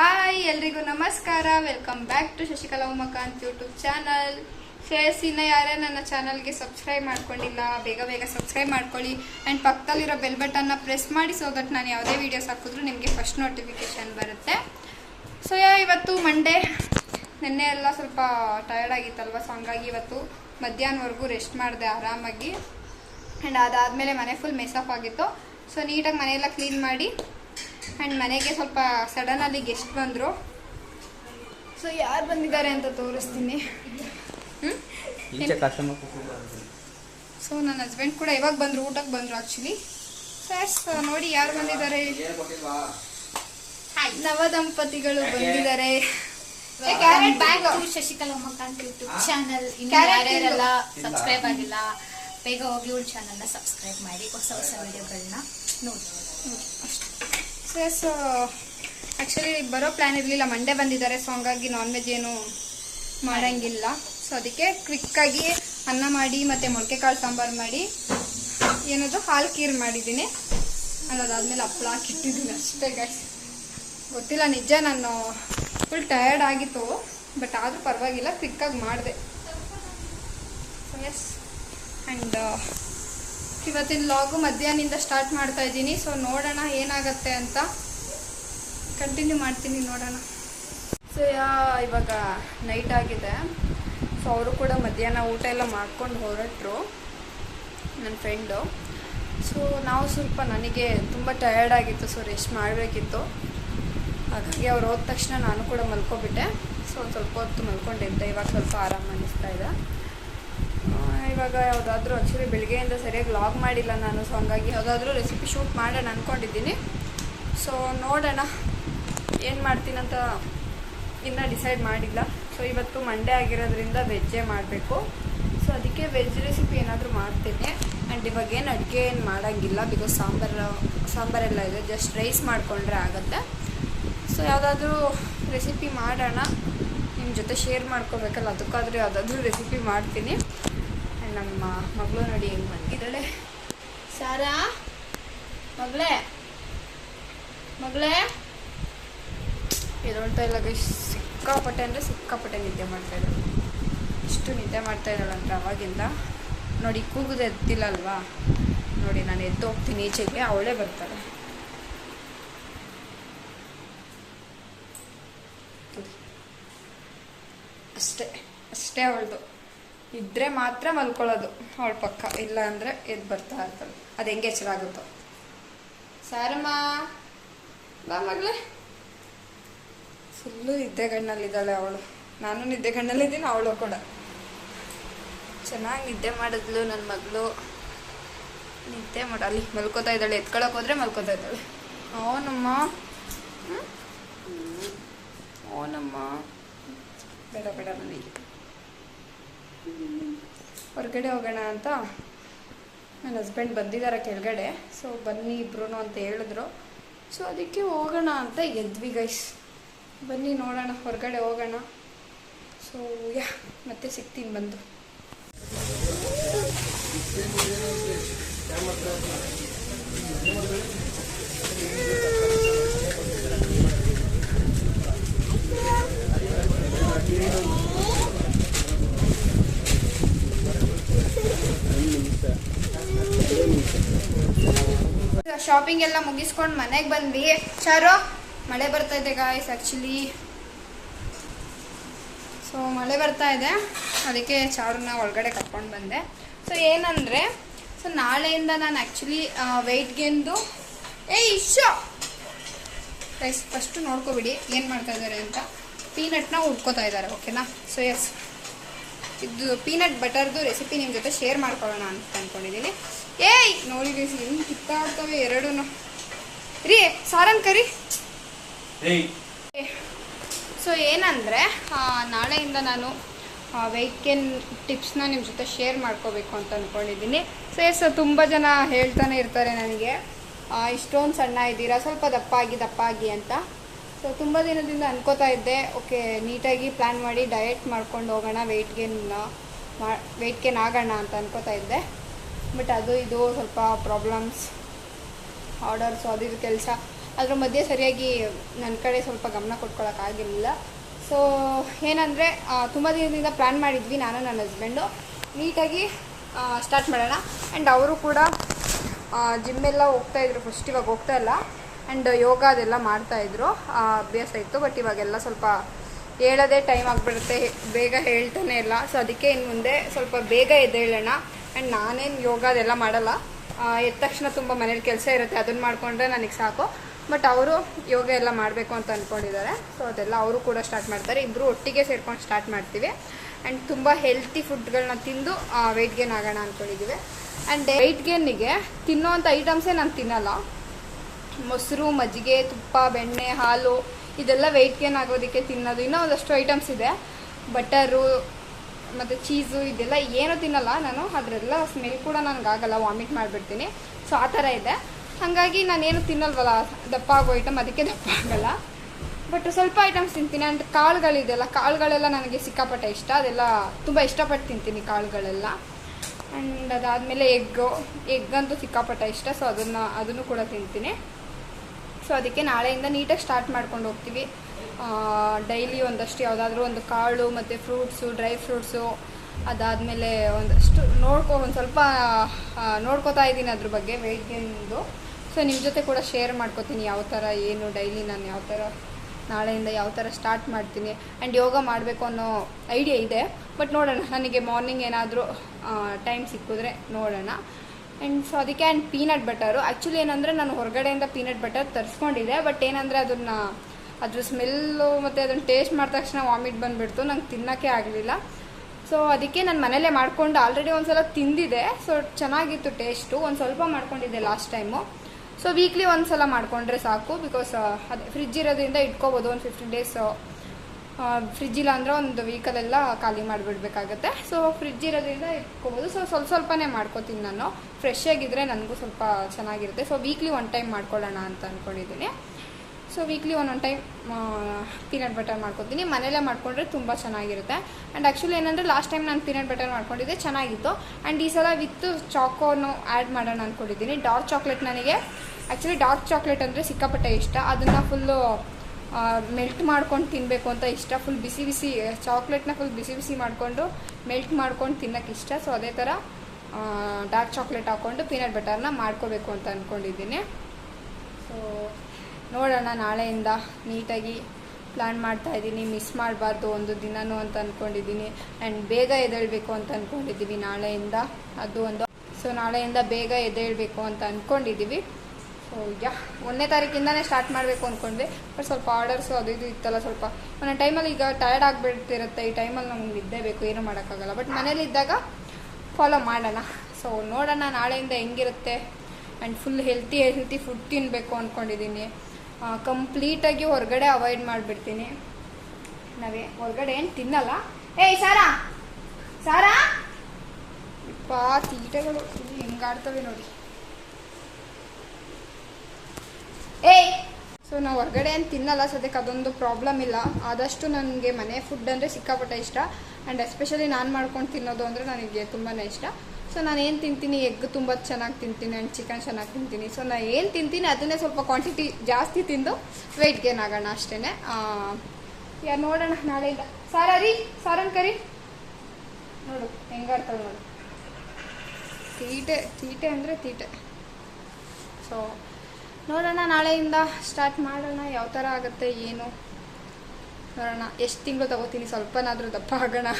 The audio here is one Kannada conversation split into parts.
ಹಾಯ್ ಎಲ್ರಿಗೂ ನಮಸ್ಕಾರ. Welcome back to Shashikala Umakanth YouTube channel face ಇನ್ನು ಯಾರೇ ನನ್ನ ಚಾನಲ್ಗೆ ಸಬ್ಸ್ಕ್ರೈಬ್ ಮಾಡ್ಕೊಂಡಿಲ್ಲ, ಬೇಗ ಬೇಗ ಸಬ್ಸ್ಕ್ರೈಬ್ ಮಾಡ್ಕೊಳ್ಳಿ. ಆ್ಯಂಡ್ ಪಕ್ಕದಲ್ಲಿರೋ ಬೆಲ್ ಬಟನ್ನ ಪ್ರೆಸ್ ಮಾಡಿ ಸೊ ದಟ್ ನಾನು ಯಾವುದೇ ವೀಡಿಯೋಸ್ ಹಾಕಿದ್ರು ನಿಮಗೆ ಫಸ್ಟ್ ನೋಟಿಫಿಕೇಶನ್ ಬರುತ್ತೆ. ಸೊ ಯಾ, ಇವತ್ತು ಮಂಡೇ ನಿನ್ನೆ ಎಲ್ಲ ಸ್ವಲ್ಪ ಟಯರ್ಡ್ ಆಗಿತ್ತಲ್ವ ಸೊ ಹಂಗಾಗಿ ಇವತ್ತು ಮಧ್ಯಾಹ್ನವರೆಗೂ ರೆಸ್ಟ್ ಮಾಡಿದೆ ಆರಾಮಾಗಿ. ಆ್ಯಂಡ್ ಅದಾದಮೇಲೆ ಮನೆ ಫುಲ್ ಮೆಸಪ್ ಆಗಿತ್ತು. ಸೊ ನೀಟಾಗಿ ಮನೆಯೆಲ್ಲ ಕ್ಲೀನ್ ಮಾಡಿ ಆ್ಯಂಡ್ ಮನೆಗೆ ಸ್ವಲ್ಪ ಸಡನ್ನಲ್ಲಿ ಗೆಸ್ಟ್ ಬಂದರು. ಸೊ ಯಾರು ಬಂದಿದ್ದಾರೆ ಅಂತ ತೋರಿಸ್ತೀನಿ. ಸೊ ನನ್ನ ಹಸ್ಬೆಂಡ್ ಕೂಡ ಇವಾಗ ಬಂದರು ಊಟಕ್ಕೆ ಬಂದರು ಆ್ಯಕ್ಚುಲಿ ಸರ್ ನೋಡಿ ಯಾರು ಬಂದಿದ್ದಾರೆ. ನವ ದಂಪತಿಗಳು ಬಂದಿದ್ದಾರೆ. ಕ್ಯಾರೆಟ್ ಶಶಿಕಲಾ ಮಕ್ಕಳ ಯೂಟ್ಯೂಬ್ ಚಾನಲ್ ಯಾರ್ಯಾರೆಲ್ಲ ಸಬ್ಸ್ಕ್ರೈಬ್ ಆಗಿಲ್ಲ. ಬೇಗ ಹೋಗಿ ಇವಳ ಚಾನಲ್ನ ಸಬ್ಸ್ಕ್ರೈಬ್ ಮಾಡಿ. ಹೊಸ ಹೊಸ ವಿಡಿಯೋಗಳನ್ನ ನೋಡಿ. ಸರ್ ಸೊ ಆ್ಯಕ್ಚುಲಿ ಬರೋ ಪ್ಲ್ಯಾನ್ ಇರಲಿಲ್ಲ. ಮಂಡೇ ಬಂದಿದ್ದಾರೆ ಸೊ ಹಂಗಾಗಿ ನಾನ್ ವೆಜ್ ಏನು ಮಾಡಂಗಿಲ್ಲ. ಸೊ ಅದಕ್ಕೆ ಕ್ವಿಕ್ಕಾಗಿ ಅನ್ನ ಮಾಡಿ, ಮತ್ತು ಮೊಳಕೆ ಕಾಳು ಸಾಂಬಾರು ಮಾಡಿ, ಏನದು, ಹಾಲು ಕೀರ್ ಮಾಡಿದ್ದೀನಿ. ಅದಾದಮೇಲೆ ಹಪ್ಪಳ ಹಾಕಿಟ್ಟಿದ್ದೀನಿ ಅಷ್ಟೇ ಗೈಸ್ ಗೊತ್ತಿಲ್ಲ, ನಿಜ ನಾನು ಫುಲ್ ಟಯರ್ಡ್ ಆಗಿತ್ತು ಬಟ್ ಆದರೂ ಪರವಾಗಿಲ್ಲ ಕ್ವಿಕ್ಕಾಗಿ ಮಾಡಿದೆ. ಎಸ್ ಆ್ಯಂಡ್ ಇವತ್ತಿನ ಲಾಗು ಮಧ್ಯಾಹ್ನದಿಂದ ಸ್ಟಾರ್ಟ್ ಮಾಡ್ತಾ ಇದ್ದೀನಿ. ಸೊ ನೋಡೋಣ ಏನಾಗತ್ತೆ ಅಂತ. ಕಂಟಿನ್ಯೂ ಮಾಡ್ತೀನಿ, ನೋಡೋಣ. ಸೊ ಯಾ, ಇವಾಗ ನೈಟ್ ಆಗಿದೆ. ಸೊ ಅವರು ಕೂಡ ಮಧ್ಯಾಹ್ನ ಊಟ ಎಲ್ಲ ಮಾಡ್ಕೊಂಡು ಹೊರಟರು ನನ್ನ ಫ್ರೆಂಡು ಸೊ ನಾವು ಸ್ವಲ್ಪ ನನಗೆ ತುಂಬ ಟಯರ್ಡ್ ಆಗಿತ್ತು. ಸೊ ರೆಸ್ಟ್ ಮಾಡಬೇಕಿತ್ತು. ಹಾಗಾಗಿ ಅವ್ರು ಹೋದ ತಕ್ಷಣ ನಾನು ಕೂಡ ಮಲ್ಕೊಬಿಟ್ಟೆ. ಸೊ ಸ್ವಲ್ಪ ಹೊತ್ತು ಮಲ್ಕೊಂಡಿದ್ದೆ ಇವಾಗ ಸ್ವಲ್ಪ ಆರಾಮ ಅನ್ನಿಸ್ತಾ ಇದೆ ಇವಾಗ ಯಾವುದಾದ್ರೂ ಆ್ಯಕ್ಚುಲಿ ಬೆಳಗ್ಗೆಯಿಂದ ಸರಿಯಾಗಿ ಲಾಗ್ ಮಾಡಿಲ್ಲ ನಾನು ಸೊ ಹಂಗಾಗಿ ಯಾವುದಾದ್ರೂ ರೆಸಿಪಿ ಶೂಟ್ ಮಾಡೋಣ ಅಂದ್ಕೊಂಡಿದ್ದೀನಿ ಸೊ ನೋಡೋಣ ಏನು ಮಾಡ್ತೀನಂತ ಇನ್ನೂ ಡಿಸೈಡ್ ಮಾಡಿಲ್ಲ. ಸೊ ಇವತ್ತು ಮಂಡೇ ಆಗಿರೋದ್ರಿಂದ ವೆಜ್ಜೇ ಮಾಡಬೇಕು. ಸೊ ಅದಕ್ಕೆ ವೆಜ್ ರೆಸಿಪಿ ಏನಾದರೂ ಮಾಡ್ತೀನಿ. ಆ್ಯಂಡ್ ಇವಾಗ ಏನು ಅಡುಗೆ ಏನು ಮಾಡೋಂಗಿಲ್ಲ ಬಿಕಾಸ್ ಸಾಂಬಾರು ಸಾಂಬಾರೆಲ್ಲ ಇದೆ ಜಸ್ಟ್ ರೈಸ್ ಮಾಡಿಕೊಂಡ್ರೆ ಆಗುತ್ತೆ. ಸೊ ಯಾವುದಾದ್ರೂ ರೆಸಿಪಿ ಮಾಡೋಣ. ನಿಮ್ಮ ಜೊತೆ ಶೇರ್ ಮಾಡ್ಕೋಬೇಕಲ್ಲ, ಅದಕ್ಕಾದ್ರೂ ಯಾವುದಾದ್ರೂ ರೆಸಿಪಿ ಮಾಡ್ತೀನಿ. ನಮ್ಮ ಮಗಳು ನೋಡಿ ಹೆಂಗೆ ಬಂದಿದ್ದಾಳೆ. ಸಾರಾ? ಮಗಳೇ? ಮಗಳೇ? ಎದೊಳ್ತಾ ಇಲ್ಲ ಸಿಕ್ಕಾಪಟ್ಟೆ ಅಂದರೆ ಸಿಕ್ಕಾಪಟ್ಟೆ ನಿದ್ದೆ ಮಾಡ್ತಾ ಇದ್ದಾಳೆ. ಇಷ್ಟು ನಿದ್ದೆ ಮಾಡ್ತಾ ಇದ್ದಾಳೆ ಅವಾಗಿಂದ. ನೋಡಿ ಕೂಗುದು ಎದ್ದಿಲ್ಲ ಅಲ್ವಾ? ನೋಡಿ ನಾನು ಎದ್ದು ಹೋಗ್ತೀನಿ ಈಚೆಗೆ, ಅವಳೇ ಬರ್ತಾಳೆ. ಅಷ್ಟೇ ಅಷ್ಟೇ ಅವಳದು. ಇದ್ರೆ ಮಾತ್ರ ಮಲ್ಕೊಳ್ಳೋದು. ಅವಳ ಪಕ್ಕ. ಇಲ್ಲ ಅಂದರೆ ಎದ್ದು ಬರ್ತಾ ಇರ್ತಾಳೆ ಅದು ಹೆಂಗೆ ಎಚ್ಚರಾಗುತ್ತೋ ಸಾರಮ್ಮ, ಬಾ ಮಗಳೇ. ಫುಲ್ಲು ನಿದ್ದೆಗಣ್ಣಲ್ಲಿದ್ದಾಳೆ ಅವಳು. ನಾನು ನಿದ್ದೆ ನಿದ್ದೆಗಣ್ಣಲ್ಲಿದ್ದೀನಿ, ಅವಳು ಕೂಡ. ಚೆನ್ನಾಗಿ ನಿದ್ದೆ ಮಾಡಿದ್ಲು ನನ್ನ ಮಗಳು. ನಿದ್ದೆ ಮಾಡ ಅಲ್ಲಿ ಮಲ್ಕೋತಾ ಇದ್ದಾಳೆ. ಎತ್ಕೊಳಕ್ ಹೋದ್ರೆ ಮಲ್ಕೋತಾ ಇದ್ದಾಳೆ. ಓನಮ್ಮ ಓನಮ್ಮ ಬೇಡ ಬೇಡ ನನಗೆ ಹೊರಗಡೆ ಹೋಗೋಣ ಅಂತ ನನ್ನ ಹಸ್ಬೆಂಡ್ ಬಂದಿದ್ದಾರೆ ಕೆಳಗಡೆ. ಸೊ ಬನ್ನಿ ಇಬ್ರು ಅಂತ ಹೇಳಿದ್ರು. ಸೊ ಅದಕ್ಕೆ ಹೋಗೋಣ ಅಂತ ಎದ್ವಿ ಗೈಸ್ ಬನ್ನಿ ನೋಡೋಣ, ಹೊರಗಡೆ ಹೋಗೋಣ. ಸೊ ಯಾ, ಮತ್ತೆ ಸಿಗ್ತೀನಿ ಬಂದು. ಶಾಪಿಂಗ್ ಎಲ್ಲ ಮುಗಿಸ್ಕೊಂಡು ಮನೆಗೆ ಬಂದ್ವಿ. ಚಾರು, ಮಳೆ ಬರ್ತಾ ಇದೆ ಗಾಯ್ಸ್ ಆ್ಯಕ್ಚುಲಿ ಸೊ ಮಳೆ ಬರ್ತಾ ಇದೆ. ಅದಕ್ಕೆ ಚಾರುನ ಒಳಗಡೆ ಕರ್ಕೊಂಡು ಬಂದೆ. ಸೊ ಏನಂದರೆ ಸೊ ನಾಳೆಯಿಂದ ನಾನು ಆ್ಯಕ್ಚುಲಿ ವೆಯ್ಟ್ ಗೇನ್ದು ಏ ಇಶೋ ಗೈಸ್ ಫಸ್ಟು ನೋಡ್ಕೊಬಿಡಿ, ಏನು ಮಾಡ್ತಾ ಇದ್ದಾರೆ ಅಂತ. ಪೀನಟ್ನ ಹುಡ್ಕೋತಾ ಇದ್ದಾರೆ ಓಕೆನಾ ಸೊ ಎಸ್ ಇದು ಪೀನಟ್ ಬಟರ್ದು ರೆಸಿಪಿ ನಿಮ್ಮ ಜೊತೆ ಶೇರ್ ಮಾಡ್ಕೊಳ್ಳೋಣ ಅಂತ ಅಂದ್ಕೊಂಡಿದ್ದೀನಿ ಏಯ್ ನೋಡಿ ಗೈಸ್ ಹೆಂಗೆ ಕಿತ್ತಾಡ್ತವೆ ಎರಡೂ ರೀ ಸಾರನ್ ಕರಿ. ಸೊ ಏನಂದರೆ ನಾಳೆಯಿಂದ ನಾನು ವೆಯ್ಟ್ ಗೇನ್ ಟಿಪ್ಸ್ನ ನಿಮ್ಮ ಜೊತೆ ಶೇರ್ ಮಾಡ್ಕೋಬೇಕು ಅಂತ ಅಂದ್ಕೊಂಡಿದ್ದೀನಿ ಸೊ ಎಸ್ ತುಂಬ ಜನ ಹೇಳ್ತಾನೆ ಇರ್ತಾರೆ ನನಗೆ ಇಷ್ಟೊಂದು ಸಣ್ಣ ಇದ್ದೀರಾ ಸ್ವಲ್ಪ ದಪ್ಪ ಆಗಿ ದಪ್ಪ ಆಗಿ ಅಂತ. ಸೊ ತುಂಬ ದಿನದಿಂದ ಅನ್ಕೋತಾ ಇದ್ದೆ ಓಕೆ ನೀಟಾಗಿ ಪ್ಲ್ಯಾನ್ ಮಾಡಿ ಡಯಟ್ ಮಾಡ್ಕೊಂಡು ಹೋಗೋಣ ವೆಯ್ಟ್ ಗೇನ್ ಮಾ ವೆಯ್ಟ್ ಗೇನ್ ಆಗೋಣ ಅಂತ ಅನ್ಕೋತಾ ಇದ್ದೆ. ಬಟ್ ಅದು ಇದು ಸ್ವಲ್ಪ ಪ್ರಾಬ್ಲಮ್ಸ್ ಆರ್ಡರ್ಸ್ ಅದು ಇದು ಕೆಲಸ. ಅದ್ರ ಮಧ್ಯೆ ಸರಿಯಾಗಿ ನನ್ನ ಕಡೆ ಸ್ವಲ್ಪ ಗಮನ ಕೊಟ್ಕೊಳ್ಳೋಕ್ಕಾಗಿರಲಿಲ್ಲ ಸೊ ಏನಂದರೆ ತುಂಬ ದಿನದಿಂದ ಪ್ಲ್ಯಾನ್ ಮಾಡಿದ್ವಿ ನಾನು, ನನ್ನ ಹಸ್ಬೆಂಡು ನೀಟಾಗಿ ಸ್ಟಾರ್ಟ್ ಮಾಡೋಣ. ಆ್ಯಂಡ್ ಅವರು ಕೂಡ ಜಿಮ್ಮೆಲ್ಲ ಹೋಗ್ತಾಯಿದ್ರು ಫಸ್ಟ್ ಇವಾಗ ಹೋಗ್ತಾ ಇಲ್ಲ. ಆ್ಯಂಡ್ ಯೋಗ ಅದೆಲ್ಲ ಮಾಡ್ತಾಯಿದ್ರು ಅಭ್ಯಾಸ ಇತ್ತು. ಬಟ್ ಇವಾಗೆಲ್ಲ ಸ್ವಲ್ಪ ಹೇಳೋದೇ ಟೈಮ್ ಆಗಿಬಿಡುತ್ತೆ. ಬೇಗ ಹೇಳ್ತಾನೆ ಇಲ್ಲ. ಸೊ ಅದಕ್ಕೆ ಇನ್ನು ಮುಂದೆ ಸ್ವಲ್ಪ ಬೇಗ ಎದ್ದೇಳೋಣ. ಆ್ಯಂಡ್ ನಾನೇನು ಯೋಗ ಅದೆಲ್ಲ ಮಾಡಲ್ಲ. ಎದ್ದ ತಕ್ಷಣ ತುಂಬ ಮನೇಲಿ ಕೆಲಸ ಇರುತ್ತೆ ಅದನ್ನು ಮಾಡಿಕೊಂಡ್ರೆ ನನಗೆ ಸಾಕು. ಬಟ್ ಅವರು ಯೋಗ ಎಲ್ಲ ಮಾಡಬೇಕು ಅಂತ ಅಂದ್ಕೊಂಡಿದ್ದಾರೆ ಸೊ ಅದೆಲ್ಲ ಅವರು ಕೂಡ ಸ್ಟಾರ್ಟ್ ಮಾಡ್ತಾರೆ. ಇಬ್ಬರು ಒಟ್ಟಿಗೆ ಸೇರ್ಕೊಂಡು ಸ್ಟಾರ್ಟ್ ಮಾಡ್ತೀವಿ. ಆ್ಯಂಡ್ ತುಂಬ ಹೆಲ್ತಿ ಫುಡ್ಗಳನ್ನ ತಿಂದು ವೆಯ್ಟ್ ಗೇನ್ ಆಗೋಣ ಅಂದ್ಕೊಂಡಿದ್ದೀವಿ ಆ್ಯಂಡ್ ವೆಯ್ಟ್ ಗೇನಿಗೆ ತಿನ್ನೋವಂಥ ಐಟಮ್ಸೇ ನಾನು ತಿನ್ನಲ್ಲ. ಮೊಸರು, ಮಜ್ಜಿಗೆ, ತುಪ್ಪ, ಬೆಣ್ಣೆ, ಹಾಲು, ಇದೆಲ್ಲ ವೆಯ್ಟ್ ಗೇನ್ ಆಗೋದಕ್ಕೆ ತಿನ್ನೋದು ಇನ್ನೂ ಒಂದಷ್ಟು ಐಟಮ್ಸ್ ಇದೆ. ಬಟರು ಮತ್ತು ಚೀಸು ಇದೆಲ್ಲ ಏನೂ ತಿನ್ನಲ್ಲ ನಾನು. ಅದರೆಲ್ಲ ಸ್ಮೆಲ್ ಕೂಡ ನನಗಾಗಲ್ಲ ವಾಮಿಟ್ ಮಾಡಿಬಿಡ್ತೀನಿ. ಸೊ ಆ ಥರ ಇದೆ. ಹಾಗಾಗಿ ನಾನೇನು ತಿನ್ನಲ್ವಲ್ಲ, ದಪ್ಪ ಆಗೋ ಐಟಮ್ ಅದಕ್ಕೆ ದಪ್ಪ ಆಗಲ್ಲ. ಬಟ್ ಸ್ವಲ್ಪ ಐಟಮ್ಸ್ ತಿಂತೀನಿ. ಆ್ಯಂಡ್ ಕಾಳುಗಳಿದೆಯಲ್ಲ, ಕಾಳುಗಳೆಲ್ಲ ನನಗೆ ಸಿಕ್ಕಾಪಟ್ಟೆ ಇಷ್ಟ. ಅದೆಲ್ಲ ತುಂಬ ಇಷ್ಟಪಟ್ಟು ತಿಂತೀನಿ ಕಾಳುಗಳೆಲ್ಲ. ಆ್ಯಂಡ್ ಅದಾದಮೇಲೆ ಎಗ್ಗು ಎಗ್ ಅಂತೂ ಸಿಕ್ಕಾಪಟ್ಟೆ ಇಷ್ಟ. ಸೊ ಅದನ್ನು ಅದನ್ನು ಕೂಡ ತಿಂತೀನಿ. ಸೊ ಅದಕ್ಕೆ ನಾಳೆಯಿಂದ ನೀಟಾಗಿ ಸ್ಟಾರ್ಟ್ ಮಾಡ್ಕೊಂಡು ಹೋಗ್ತೀವಿ. ಡೈಲಿ ಒಂದಷ್ಟು ಯಾವುದಾದ್ರೂ ಒಂದು ಕಾಳು ಮತ್ತು ಫ್ರೂಟ್ಸು ಡ್ರೈ ಫ್ರೂಟ್ಸು ಅದಾದಮೇಲೆ ಒಂದಷ್ಟು ನೋಡ್ಕೊ, ಒಂದು ಸ್ವಲ್ಪ ನೋಡ್ಕೋತಾ ಇದ್ದೀನಿ ಅದ್ರ ಬಗ್ಗೆ ವೆಯ್ಟ್ ಗೇನ್ದು ಸೊ ನಿಮ್ಮ ಜೊತೆ ಕೂಡ ಶೇರ್ ಮಾಡ್ಕೋತೀನಿ ಯಾವ ಥರ ಏನು ಡೈಲಿ ನಾನು ಯಾವ ಥರ ನಾಳೆಯಿಂದ ಯಾವ ಥರ ಸ್ಟಾರ್ಟ್ ಮಾಡ್ತೀನಿ ಆ್ಯಂಡ್ ಯೋಗ ಮಾಡಬೇಕು ಅನ್ನೋ ಐಡಿಯಾ ಇದೆ. ಬಟ್ ನೋಡೋಣ, ನನಗೆ ಮಾರ್ನಿಂಗ್ ಏನಾದರೂ ಟೈಮ್ ಸಿಕ್ಕಿದ್ರೆ ನೋಡೋಣ. ಆ್ಯಂಡ್ ಸೊ ಅದಕ್ಕೆ ಆ್ಯಂಡ್ ಪೀನಟ್ ಬಟರು ಆ್ಯಕ್ಚುಲಿ ಏನಂದರೆ, ನಾನು ಹೊರಗಡೆಯಿಂದ ಪೀನಟ್ ಬಟರ್ ತರಿಸ್ಕೊಂಡಿದ್ದೆ ಬಟ್ ಏನಂದರೆ ಅದನ್ನು ಅದ್ರ ಸ್ಮೆಲ್ಲು ಮತ್ತು ಅದನ್ನು ಟೇಸ್ಟ್ ಮಾಡಿದ ತಕ್ಷಣ ವಾಮಿಟ್ ಬಂದುಬಿಡ್ತು. ನಂಗೆ ತಿನ್ನೋಕ್ಕೆ ಆಗಲಿಲ್ಲ. ಸೊ ಅದಕ್ಕೆ ನಾನು ಮನೇಲೇ ಮಾಡಿಕೊಂಡು ಆಲ್ರೆಡಿ ಒಂದು ಸಲ ತಿಂದಿದೆ. ಸೊ ಚೆನ್ನಾಗಿತ್ತು ಟೇಸ್ಟು ಒಂದು ಸ್ವಲ್ಪ ಮಾಡ್ಕೊಂಡಿದ್ದೆ ಲಾಸ್ಟ್ ಟೈಮು ಸೊ ವೀಕ್ಲಿ ಒಂದು ಸಲ ಮಾಡಿಕೊಂಡ್ರೆ ಸಾಕು ಬಿಕಾಸ್ ಅದು ಫ್ರಿಜ್ ಇರೋದ್ರಿಂದ ಇಟ್ಕೋಬೋದು. ಒಂದು ಫಿಫ್ಟೀನ್ ಡೇಸ್ ಫ್ರಿಜ್ ಇಲ್ಲ ಅಂದರೆ ಒಂದು ವೀಕಲ್ಲೆಲ್ಲ ಖಾಲಿ ಮಾಡಿಬಿಡ್ಬೇಕಾಗತ್ತೆ. ಸೊ ಫ್ರಿಜ್ ಇರೋದ್ರಿಂದ ಇಟ್ಕೋಬೋದು. ಸೊ ಸ್ವಲ್ಪ ಸ್ವಲ್ಪನೇ ಮಾಡ್ಕೋತೀನಿ ನಾನು. ಫ್ರೆಶ್ ಆಗಿದ್ದರೆ ನನಗೂ ಸ್ವಲ್ಪ ಚೆನ್ನಾಗಿರುತ್ತೆ. ಸೊ ವೀಕ್ಲಿ ಒನ್ ಟೈಮ್ ಮಾಡ್ಕೊಳ್ಳೋಣ ಅಂತ ಅಂದ್ಕೊಂಡಿದ್ದೀನಿ ಸೊ ವೀಕ್ಲಿ ಒಂದೊಂದು ಟೈಮ್ ಪೀನಟ್ ಬಟರ್ ಮಾಡ್ಕೊತೀನಿ. ಮನೆಯಲ್ಲೇ ಮಾಡಿಕೊಂಡ್ರೆ ತುಂಬ ಚೆನ್ನಾಗಿರುತ್ತೆ. ಆ್ಯಂಡ್ ಆ್ಯಕ್ಚುಲಿ ಏನಂದರೆ ಲಾಸ್ಟ್ ಟೈಮ್ ನಾನು ಪೀನಟ್ ಬಟರ್ ಮಾಡ್ಕೊಂಡಿದ್ದೆ, ಚೆನ್ನಾಗಿತ್ತು. ಆ್ಯಂಡ್ ಈ ಸಲ ವಿತ್ ಚಾಕೋನು ಆ್ಯಡ್ ಮಾಡೋಣ ಅಂದ್ಕೊಂಡಿದ್ದೀನಿ ಡಾರ್ಕ್ ಚಾಕ್ಲೇಟ್ ನನಗೆ ಆ್ಯಕ್ಚುಲಿ ಡಾರ್ಕ್ ಚಾಕ್ಲೇಟ್ ಅಂದರೆ ಸಿಕ್ಕಾಪಟ್ಟೆ ಇಷ್ಟ. ಅದನ್ನು ಫುಲ್ಲು ಮೆಲ್ಟ್ ಮಾಡ್ಕೊಂಡು ತಿನ್ನಬೇಕು ಅಂತ ಇಷ್ಟ. ಫುಲ್ ಬಿಸಿ ಬಿಸಿ ಚಾಕ್ಲೇಟ್ನ ಫುಲ್ ಬಿಸಿ ಬಿಸಿ ಮಾಡಿಕೊಂಡು ಮೆಲ್ಟ್ ಮಾಡ್ಕೊಂಡು ತಿನ್ನೋಕ್ಕೆ ಇಷ್ಟ. ಸೊ ಅದೇ ಥರ ಡಾರ್ಕ್ ಚಾಕ್ಲೇಟ್ ಹಾಕ್ಕೊಂಡು ಪೀನಟ್ ಬಟರ್ನ ಮಾಡ್ಕೋಬೇಕು ಅಂತ ಅಂದ್ಕೊಂಡಿದ್ದೀನಿ ಸೊ ನೋಡೋಣ, ನಾಳೆಯಿಂದ ನೀಟಾಗಿ ಪ್ಲ್ಯಾನ್ ಮಾಡ್ತಾ ಇದ್ದೀನಿ. ಮಿಸ್ ಮಾಡಬಾರ್ದು ಒಂದು ದಿನನೂ ಅಂತ ಅಂದ್ಕೊಂಡಿದ್ದೀನಿ ಆ್ಯಂಡ್ ಬೇಗ ಎದ್ದೇಳಬೇಕು ಅಂತ ಅಂದ್ಕೊಂಡಿದ್ದೀವಿ ನಾಳೆಯಿಂದ. ಅದು ಒಂದು. ಸೊ ನಾಳೆಯಿಂದ ಬೇಗ ಎದ್ದೇಳಬೇಕು ಅಂತ ಅಂದ್ಕೊಂಡಿದ್ದೀವಿ ಸೊ ಯಾ, ಒಂದನೇ ತಾರೀಕಿಂದನೇ ಸ್ಟಾರ್ಟ್ ಮಾಡಬೇಕು ಅಂದ್ಕೊಂಡ್ವಿ ಬಟ್ ಸ್ವಲ್ಪ ಆರ್ಡರ್ಸು ಅದು ಇದು ಇತ್ತಲ್ಲ ಸ್ವಲ್ಪ. ಒಂದೊಂದು ಟೈಮಲ್ಲಿ ಈಗ ಟಯರ್ಡ್ ಆಗಿಬಿಡ್ತಿರುತ್ತೆ. ಈ ಟೈಮಲ್ಲಿ ನಮ್ಗೆ ನಿದ್ದೆ ಬೇಕು. ಏನೂ ಮಾಡೋಕ್ಕಾಗಲ್ಲ. ಬಟ್ ಮನೇಲಿದ್ದಾಗ ಫಾಲೋ ಮಾಡೋಣ. ಸೊ ನೋಡೋಣ ನಾಳೆಯಿಂದ ಹೆಂಗಿರುತ್ತೆ. And full healthy healthy food ತಿನ್ನಬೇಕು ಅಂದ್ಕೊಂಡಿದ್ದೀನಿ ಕಂಪ್ಲೀಟಾಗಿ ಹೊರಗಡೆ ಅವಾಯ್ಡ್ ಮಾಡಿಬಿಡ್ತೀನಿ. ನಾವೇ, ಹೊರಗಡೆ ಏನು ತಿನ್ನಲ್ಲ. ಏಯ್, ಸಾರಾ? ಸಾರಾ? ಇಪ್ಪ ತೀಟಗಳು. ಹೆಂಗಾಡ್ತವೆ ನೋಡಿ. ಏಯ್! ಸೊ ನಾವು ಹೊರಗಡೆ ಏನು ತಿನ್ನಲ್ಲ. ಸದ್ಯಕ್ಕೆ ಅದೊಂದು ಪ್ರಾಬ್ಲಮ್ ಇಲ್ಲ. ಆದಷ್ಟು ನನಗೆ ಮನೆ ಫುಡ್ ಅಂದರೆ ಸಿಕ್ಕಾಪಟ್ಟೆ ಇಷ್ಟ. ಆ್ಯಂಡ್ ಎಸ್ಪೆಷಲಿ ನಾನು ಮಾಡ್ಕೊಂಡು ತಿನ್ನೋದು ಅಂದರೆ ನನಗೆ ತುಂಬಾ ಇಷ್ಟ. ಸೊ ನಾನು ಏನು ತಿಂತೀನಿ? ಎಗ್ ತುಂಬ ಚೆನ್ನಾಗಿ ತಿಂತೀನಿ ಆ್ಯಂಡ್ ಚಿಕನ್ ಚೆನ್ನಾಗಿ ತಿಂತೀನಿ. ಸೊ ನಾನು ಏನು ತಿಂತೀನಿ? ಅದನ್ನೇ ಸ್ವಲ್ಪ ಕ್ವಾಂಟಿಟಿ ಜಾಸ್ತಿ ತಿಂದು ವೆಯ್ಟ್ ಗೇನ್ ಆಗೋಣ ಅಷ್ಟೇ ಯಾರು ನೋಡೋಣ ನಾಳೆಯಿಂದ ಸಾರ ರೀ? ಸಾರನ್ ಕರಿ? ನೋಡು ಹೆಂಗಾಡ್ತಾಳೆ ನೋಡು. ತೀಟೆ ತೀಟೆ ಅಂದರೆ ತೀಟೆ. ಸೊ ನೋಡೋಣ ನಾಳೆಯಿಂದ ಸ್ಟಾರ್ಟ್ ಮಾಡೋಣ. ಯಾವ ಥರ ಆಗುತ್ತೆ, ಏನು? ನೋಡೋಣ. ಎಷ್ಟು ತಿಂಗಳು ತಗೋತೀನಿ? ಸ್ವಲ್ಪನಾದರೂ ದಪ್ಪ ಆಗೋಣ.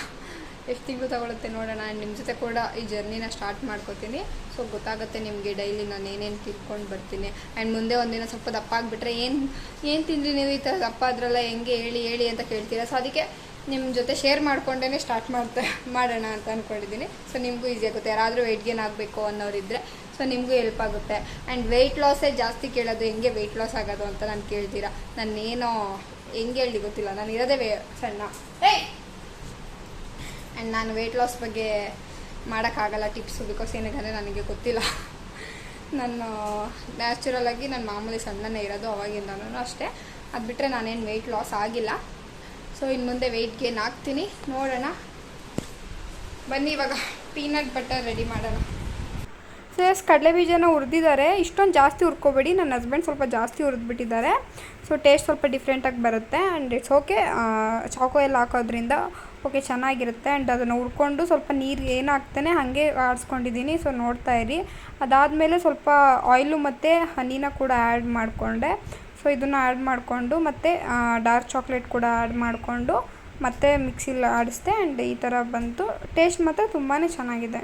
ಎಷ್ಟು ತಿಂಗಳು ತಗೊಳುತ್ತೆ ನೋಡೋಣ. ನಿಮ್ಮ ಜೊತೆ ಕೂಡ ಈ ಜರ್ನಿನ ಸ್ಟಾರ್ಟ್ ಮಾಡ್ಕೋತೀನಿ. ಸೊ ಗೊತ್ತಾಗುತ್ತೆ ನಿಮಗೆ ಡೈಲಿ ನಾನು ಏನೇನು ತಿಳ್ಕೊಂಡು ಬರ್ತೀನಿ. ಆ್ಯಂಡ್ ಮುಂದೆ ಒಂದಿನ ಸ್ವಲ್ಪ ದಪ್ಪ ಆಗಿಬಿಟ್ರೆ ಏನು ಏನು ತಿಂದ್ರಿ ನೀವು ಈ ಥರ ದಪ್ಪ ಆದ್ರಲ್ಲ, ಹೆಂಗೆ ಹೇಳಿ ಹೇಳಿ ಅಂತ ಕೇಳ್ತೀರಾ? ಸೊ ಅದಕ್ಕೆ ನಿಮ್ಮ ಜೊತೆ ಶೇರ್ ಮಾಡ್ಕೊಂಡೇ ಸ್ಟಾರ್ಟ್ ಮಾಡ್ತಾ, ಮಾಡೋಣ ಅಂತ ಅಂದ್ಕೊಂಡಿದ್ದೀನಿ ಸೊ ನಿಮಗೂ ಈಸಿ ಆಗುತ್ತೆ. ಯಾರಾದರೂ ವೆಯ್ಟ್ ಗೇನ್ ಆಗಬೇಕು ಅನ್ನೋರಿದ್ದರೆ ಸೊ ನಿಮಗೂ ಹೆಲ್ಪ್ ಆಗುತ್ತೆ. ಆ್ಯಂಡ್ ವೆಯ್ಟ್ ಲಾಸೇ ಜಾಸ್ತಿ ಕೇಳೋದು ಹೆಂಗೆ ವೆಯ್ಟ್ ಲಾಸ್ ಆಗೋದು ಅಂತ ನಾನು ಕೇಳ್ತೀರಾ? ನಾನೇನೋ ಹೆಂಗೆ ಹೇಳಿ ಗೊತ್ತಿಲ್ಲ. ನಾನು ಇರೋದೇ ವೇ ಸಣ್ಣ. ಏಯ್ ಆ್ಯಂಡ್ ನಾನು ವೆಯ್ಟ್ ಲಾಸ್ ಬಗ್ಗೆ ಮಾಡೋಕ್ಕಾಗಲ್ಲ ಟಿಪ್ಸು ಬಿಕಾಸ್ ಏನಕ್ಕಂದರೆ ನನಗೆ ಗೊತ್ತಿಲ್ಲ. ನಾನು ನ್ಯಾಚುರಲಾಗಿ ನಾನು ಮಾಮೂಲಿ ಸಣ್ಣನೇ ಇರೋದು ಅವಾಗಿಂದನೂ ಅಷ್ಟೇ. ಅದು ಬಿಟ್ಟರೆ ನಾನೇನು ವೆಯ್ಟ್ ಲಾಸ್ ಆಗಿಲ್ಲ. ಸೊ ಇನ್ನು ಮುಂದೆ ವೆಯ್ಟ್ ಗೇನ್ ಹಾಕ್ತೀನಿ ನೋಡೋಣ. ಬನ್ನಿ ಇವಾಗ ಪೀನಟ್ ಬಟರ್ ರೆಡಿ ಮಾಡೋಣ. ಸೊ ಎಸ್ ಕಡಲೆ ಬೀಜನ ಹುರಿದಿದ್ದಾರೆ. ಇಷ್ಟೊಂದು ಜಾಸ್ತಿ ಹುರ್ಕೋಬೇಡಿ. ನನ್ನ ಹಸ್ಬೆಂಡ್ ಸ್ವಲ್ಪ ಜಾಸ್ತಿ ಹುರಿದ್ಬಿಟ್ಟಿದ್ದಾರೆ. ಸೊ ಟೇಸ್ಟ್ ಸ್ವಲ್ಪ ಡಿಫ್ರೆಂಟಾಗಿ ಬರುತ್ತೆ. ಆ್ಯಂಡ್ ಇಟ್ಸ್ ಓಕೆ ಚಾಕೋ ಎಲ್ಲ ಹಾಕೋದ್ರಿಂದ ಓಕೆ, ಚೆನ್ನಾಗಿರುತ್ತೆ. ಆ್ಯಂಡ್ ಅದನ್ನು ಹುರ್ಕೊಂಡು ಸ್ವಲ್ಪ ನೀರು ಏನು ಹಾಕ್ತೇನೆ ಹಾಗೆ ಆಡಿಸ್ಕೊಂಡಿದ್ದೀನಿ ಸೊ ನೋಡ್ತಾ ಇರಿ. ಅದಾದಮೇಲೆ ಸ್ವಲ್ಪ ಆಯಿಲು ಮತ್ತು ಹನಿನ ಕೂಡ ಆ್ಯಡ್ ಮಾಡಿಕೊಂಡೆ. ಸೊ ಇದನ್ನು ಆ್ಯಡ್ ಮಾಡಿಕೊಂಡು ಮತ್ತು ಡಾರ್ಕ್ ಚಾಕ್ಲೇಟ್ ಕೂಡ ಆ್ಯಡ್ ಮಾಡಿಕೊಂಡು ಮತ್ತೆ ಮಿಕ್ಸಿಲಿ ಆಡಿಸ್ದೆ. ಆ್ಯಂಡ್ ಈ ಥರ ಬಂತು. ಟೇಸ್ಟ್ ಮಾತ್ರ ತುಂಬಾ ಚೆನ್ನಾಗಿದೆ.